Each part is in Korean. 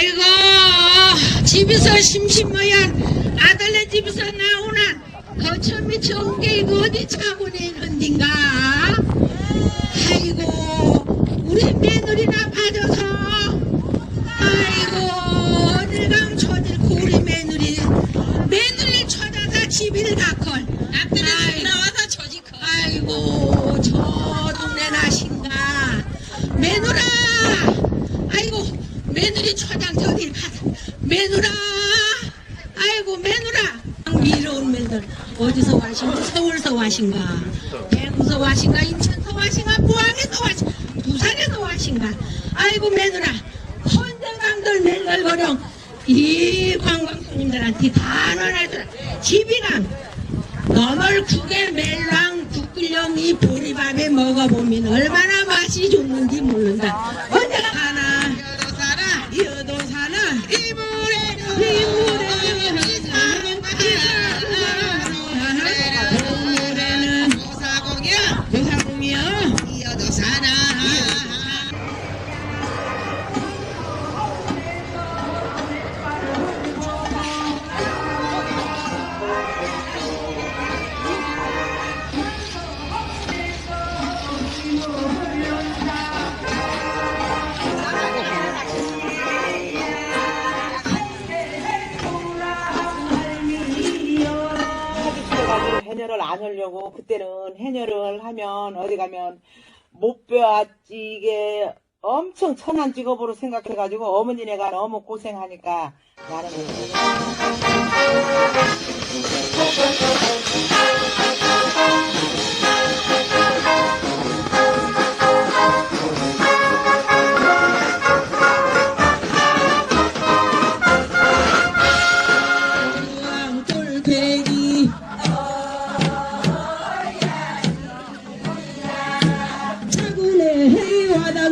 아이고 집에서 심심모양 아들네 집에서 나오는 거처미 좋은 게 이거 어디 차고내 이런딘가? 아이고 우리 며느리나 받아서. 아이고 어딜 가면 저들고 우리 며느리. 며느리 쳐다다 집일 다컬 앞들에 나와서 저지컬 아이고 저 동네 나신가 며느라 아이고 며느리 초장 저길 가자 며느라 아이고 며느라 미로운 며느리 어디서 와신가 서울서 와신가 대구서 와신가 인천서 와신가 무항에서 와신가 부산에서 와신가 아이고 며느라. 헌정강들 맹글거령. 이 관광 손님들한테 다 나눠주라 집이랑 너물 국에 멜랑 국끓령 이 보리밥에 먹어보면 얼마나 맛이 좋는지 모른다. 언제나 해녀를 안 하려고 그때는 해녀를 하면 어디 가면 못 배웠지 이게 엄청 천한 직업으로 생각해가지고 어머니네가 너무 고생하니까 나는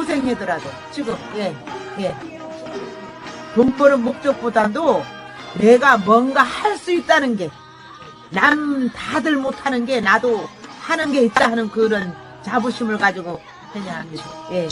고생하더라도 지금 예 예. 돈 버는 목적보다도 내가 뭔가 할 수 있다는 게 남 다들 못하는 게 나도 하는 게 있다 하는 그런 자부심을 가지고 해녀합니다. 예.